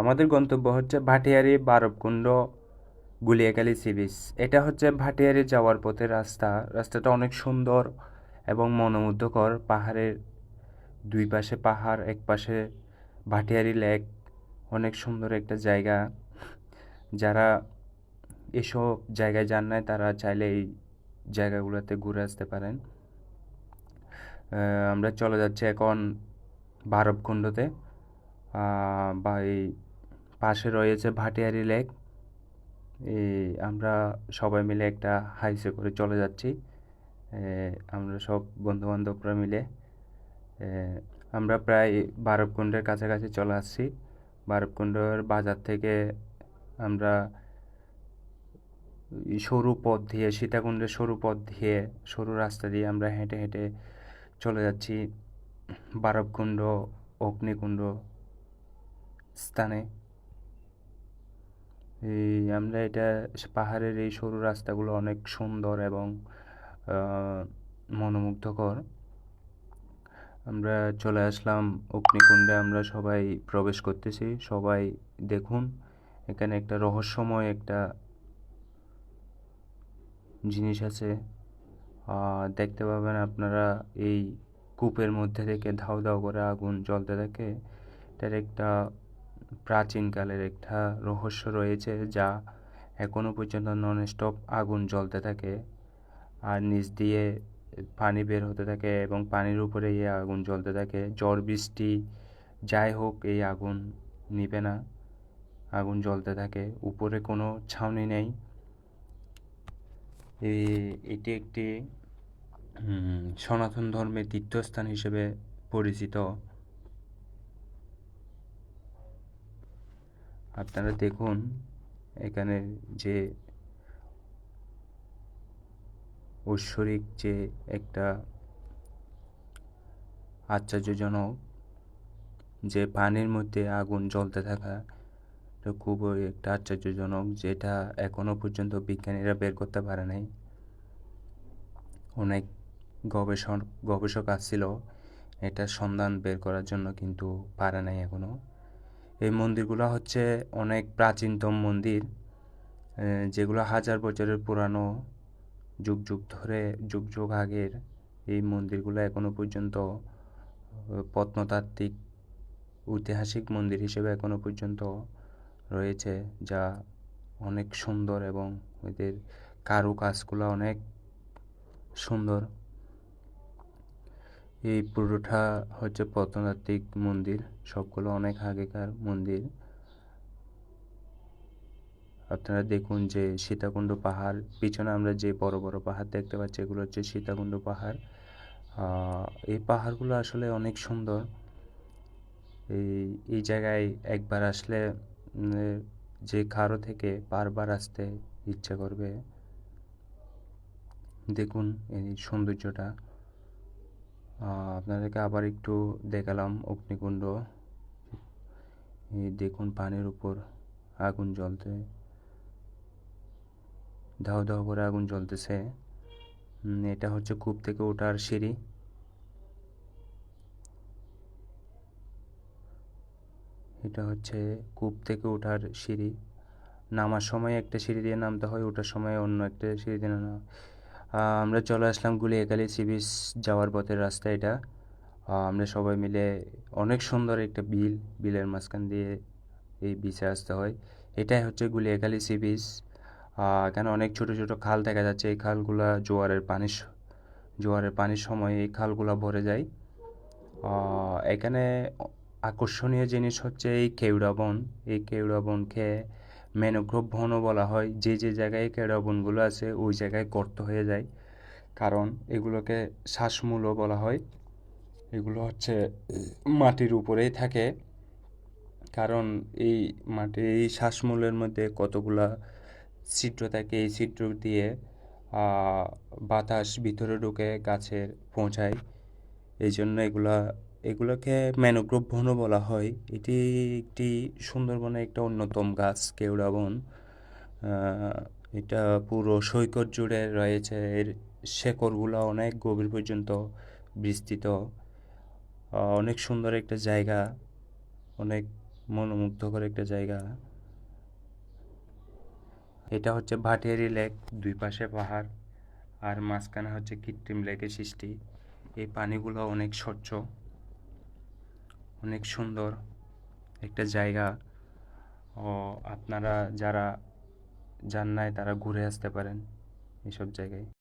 আমাদের গন্তব্য হচ্ছে ভাটিয়ারি বারবকুণ্ড গুলিয়াখালী সি বিচ এটা হচ্ছে ভাটিয়ারি যাওয়ার পথে রাস্তা। রাস্তাটা অনেক সুন্দর এবং মনোমুগ্ধকর। পাহাড়ের দুই পাশে পাহাড়, এক পাশে ভাটিয়ারি লেক। অনেক সুন্দর একটা জায়গা। যারা এসব জায়গায় যান নাই, তারা চাইলে এই জায়গাগুলোতে ঘুরে আসতে পারেন। আমরা চলে যাচ্ছি এখন বারবকুণ্ডতে। বা এই পাশে রয়েছে ভাটিয়ারি লেক। এই আমরা সবাই মিলে একটা হাইসে করে চলে যাচ্ছি। আমরা সব বন্ধুবান্ধবরা মিলে। আমরা প্রায় বারবকুণ্ডের কাছাকাছি চলে আসছি। বারবকুণ্ডের বাজার থেকে আমরা সরু পথ দিয়ে, সীতাকুণ্ডের সরু পথ দিয়ে, সরু রাস্তা দিয়ে আমরা হেঁটে হেঁটে চলে যাচ্ছি বারবকুণ্ড অগ্নিকুণ্ড স্থানে। এই আমরা এটা পাহাড়ের এই সরু রাস্তাগুলো অনেক সুন্দর এবং মনোমুগ্ধকর। আমরা চলে আসলাম অগ্নিকুণ্ডে, আমরা সবাই প্রবেশ করতেছি। সবাই দেখুন, এখানে একটা রহস্যময় একটা জিনিস আছে। দেখতে পাবেন আপনারা এই কূপের মধ্যে থেকে ধাউ ধাউ করে আগুন জ্বলতে থাকে। এটার একটা প্রাচীনকালের একটা রহস্য রয়েছে যা এখনও পর্যন্ত নন স্টপ আগুন জ্বলতে থাকে আর নিচ দিয়ে পানি বের হতে থাকে এবং পানির উপরে এই আগুন জ্বলতে থাকে। ঝড়, বৃষ্টি, যাই হোক, এই আগুন নিবে না। আগুন জ্বলতে থাকে। উপরে কোনো ছাউনি নেই। এটি একটি সনাতন ধর্মের তীর্থস্থান হিসেবে পরিচিত। আপনারা দেখুন, এখানে যে ঐশ্বরিক যে একটা আশ্চর্যজনক যে পানির মধ্যে আগুন জ্বলতে থাকা, এটা খুবই একটা আশ্চর্যজনক, যেটা এখনও পর্যন্ত বিজ্ঞানীরা বের করতে পারে নাই। অনেক গবেষণ, গবেষক আসছিল, এটা সন্ধান বের করার জন্য কিন্তু পারে নাই এখনও। এই মন্দিরগুলো হচ্ছে অনেক প্রাচীনতম মন্দির যেগুলো হাজার বছরের পুরানো, যুগ যুগ ধরে, যুগ যুগ আগের এই মন্দিরগুলো এখনও পর্যন্ত প্রত্নতাত্ত্বিক, ঐতিহাসিক মন্দির হিসেবে এখনও পর্যন্ত রয়েছে, যা অনেক সুন্দর এবং এদের কারুকাজগুলো অনেক সুন্দর। এই পুরোটা হচ্ছে প্রত্নতাত্ত্বিক মন্দির। সবগুলো অনেক আগেকার মন্দির। আপনারা দেখুন যে সীতাকুণ্ড পাহাড়, পিছনে আমরা যে বড় বড় পাহাড় দেখতে পাচ্ছি, এগুলো হচ্ছে সীতাকুণ্ড পাহাড়। এই পাহাড়গুলো আসলে অনেক সুন্দর। এই এই জায়গায় একবার আসলে যে কারও থেকে বারবার আসতে ইচ্ছা করবে। দেখুন এই সৌন্দর্যটা। আপনাদেরকে আবার একটু দেখালাম অগ্নিকুণ্ড। দেখুন পানির উপর আগুন জ্বলতে, ধাও ধাও করে আগুন জ্বলতেছে। এটা হচ্ছে কূপ থেকে ওঠার সিঁড়ি। এটা হচ্ছে কূপ থেকে ওঠার সিঁড়ি। নামার সময় একটা সিঁড়ি দিয়ে নামতে হয়, ওঠার সময় অন্য একটা সিঁড়ি দিয়ে নামা আমরা চলে আসলাম গুলিয়াখালী সি বিচ যাওয়ার পথের রাস্তা এটা। আমরা সবাই মিলে অনেক সুন্দর একটা বিল, বিলের মাঝখান দিয়ে এই বিচে আসতে হয়। এটাই হচ্ছে গুলিয়াখালী সি বিচ এখানে অনেক ছোট ছোট খাল দেখা যাচ্ছে। এই খালগুলা জোয়ারের পানির জোয়ারের পানির সময় এই খালগুলা ভরে যায়। এখানে আকর্ষণীয় জিনিস হচ্ছে এই কেওড়া বন। এই কেওড়া বনকে ম্যানগ্রোভ বনও বলা হয়। যে যে জায়গায় কেওড়া বনগুলো আছে, ওই জায়গায় গর্ত হয়ে যায়। কারণ এগুলোকে শ্বাসমূলও বলা হয়। এগুলো হচ্ছে মাটির উপরেই থাকে। কারণ এই মাটি, এই শ্বাসমূলের মধ্যে কতগুলা ছিদ্র থাকে, এই ছিদ্র দিয়ে বাতাস ভিতরে ঢুকে গাছের পৌঁছায়। এই জন্য এগুলা এগুলোকে ম্যানগ্রোভ বনও বলা হয়। এটি একটি সুন্দরবনের একটা অন্যতম গাছ, কেওড়া বন। এটা পুরো সৈকত জুড়ে রয়েছে। এর শেকড়গুলো অনেক গভীর পর্যন্ত বিস্তৃত। অনেক সুন্দর একটা জায়গা, অনেক মনোমুগ্ধকর একটা জায়গা। এটা হচ্ছে ভাটিয়ারি লেক, দুই পাশে পাহাড়, আর মাঝখানে হচ্ছে কৃত্রিম লেকের সৃষ্টি। এই পানিগুলো অনেক স্বচ্ছ। অনেক সুন্দর একটা জায়গা। ও, আপনারা যারা যান নাই তারা ঘুরে আসতে পারেন এসব জায়গায়।